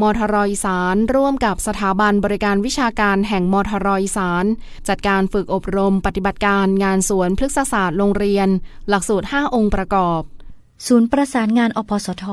มทรอีสานร่วมกับสถาบันบริการวิชาการแห่งมทรอีสานจัดการฝึกอบรมปฏิบัติการงานสวนพฤกษศาสตร์โรงเรียน หลักสูตร 5 องค์ประกอบ ศูนย์ประสานงานอพสท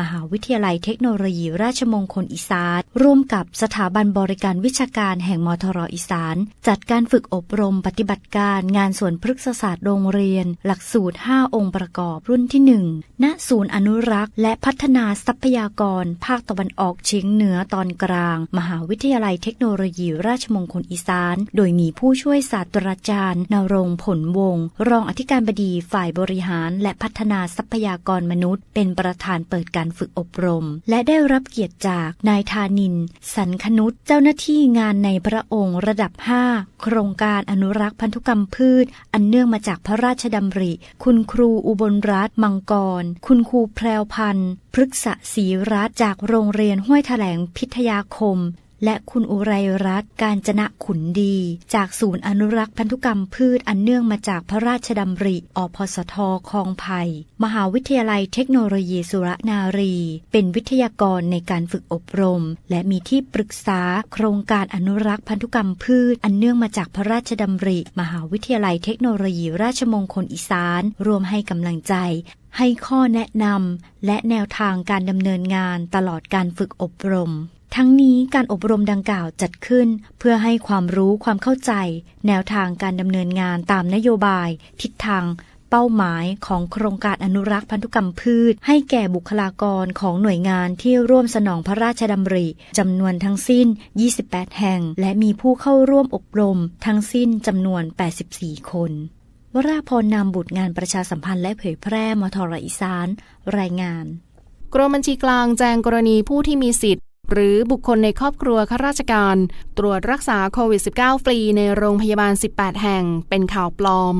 มหาวิทยาลัยเทคโนโลยีราชมงคลอีสานร่วมกับสถาบันบริการวิชาการแห่งมทรอีสาน จัดการฝึกอบรมปฏิบัติการงานสวนพฤกษศาสตร์โรงเรียน หลักสูตร 5 องค์ประกอบรุ่นที่ 1 ณ ศูนย์อนุรักษ์ และพัฒนาทรัพยากร ภาคตะวันออกเฉียงเหนือตอนกลาง มหาวิทยาลัยเทคโนโลยีราชมงคลอีสาน โดยมีผู้ช่วยศาสตราจารย์นรงผลวงศ์รองอธิการบดีฝ่ายบริหาร และพัฒนาทรัพยากกรมนุษย์ เป็นประธานเปิดการฝึกอบรม และได้รับเกียรติจากนายธานิน สันคนุษเจ้าหน้าที่งานในพระองค์ระดับ 5 โครงการอนุรักษ์พันธุกรรมพืช อันเนื่องมาจากพระราชดำริ คุณครูอุบลรัตน์มังกร คุณครูแพรวพันธ์พฤกษศรีรัตน์จากโรงเรียนห้วยแถลงพิทยาคม และคุณอุไรรัตน์การจนะขุนดี จากศูนย์อนุรักษ์พันธุกรรมพืชอันเนื่องมาจากพระราชดำริ อพสทคลองไผ่มหาวิทยาลัยเทคโนโลยีสุรนารี เป็นวิทยากรในการฝึกอบรม และมีที่ปรึกษาโครงการอนุรักษ์พันธุกรรมพืช อันเนื่องมาจากพระราชดำริ มหาวิทยาลัยเทคโนโลยีราชมงคลอีสานรวมให้กำลังใจให้ข้อแนะนำและแนวทางการดำเนินงานตลอดการฝึกอบรม ทั้งนี้การอบรมดังกล่าวจัดขึ้น เพื่อให้ความรู้ความเข้าใจ แนวทางการดำเนินงานตามนโยบาย ทิศทาง เป้าหมายของโครงการอนุรักษ์พันธุกรรมพืช ให้แก่บุคลากรของหน่วยงานที่ร่วมสนองพระราชดำริจำนวนทั้งสิ้น 28 แห่ง และมีผู้เข้าร่วมอบรม ทั้งสิ้นจำนวน 84 คนวราพรนามบุตรงานประชาสัมพันธ์และเผยแพร่มทรอีสาน รายงาน กรมบัญชีกลางแจงกรณีผู้ที่มีสิทธิ์ หรือบุคคลในครอบครัวข้าราชการ ตรวจรักษาโควิด -19 ฟรีในโรงพยาบาล 18 แห่ง เป็นข่าวปลอม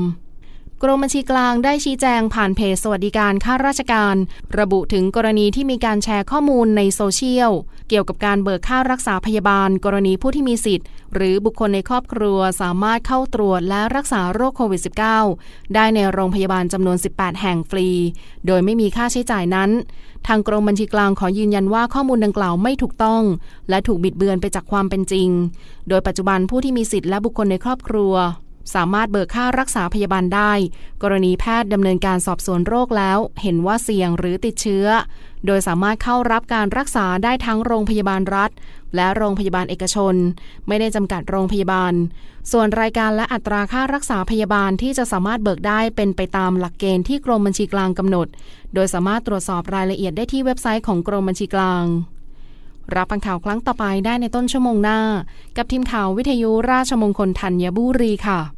กรมบัญชีกลางได้ชี้แจงผ่านเพจสวัสดิการข้าราชการ ระบุถึงกรณีที่มีการแชร์ข้อมูลในโซเชียล เกี่ยวกับการเบิกค่ารักษาพยาบาล กรณีผู้ที่มีสิทธิ์ หรือบุคคลในครอบครัวสามารถเข้าตรวจและรักษาโรคโควิด -19 ได้ในโรงพยาบาลจำนวน 18 แห่งฟรี โดยไม่มีค่าใช้จ่ายนั้น ทางกรมบัญชีกลางขอยืนยันว่าข้อมูลดังกล่าวไม่ถูกต้อง และถูกบิดเบือนไปจากความเป็นจริง โดยปัจจุบันผู้ที่มีสิทธิ์และบุคคลในครอบครัว สามารถเบิกค่ารักษาพยาบาลได้ กรณีแพทย์ดำเนินการสอบสวนโรคแล้ว เห็นว่าเสี่ยงหรือติดเชื้อ โดยสามารถเข้ารับการรักษาได้ทั้งโรงพยาบาลรัฐ และโรงพยาบาลเอกชน ไม่ได้จำกัดโรงพยาบาล ส่วนรายการและอัตราค่ารักษาพยาบาลที่จะสามารถเบิกได้เป็นไปตามหลักเกณฑ์ที่กรมบัญชีกลางกำหนด โดยสามารถตรวจสอบรายละเอียดได้ที่เว็บไซต์ของกรมบัญชีกลางรับฟังข่าวครั้งต่อไปได้ในต้นชั่วโมงหน้า กับทีมข่าววิทยุราชมงคลธัญบุรีค่ะ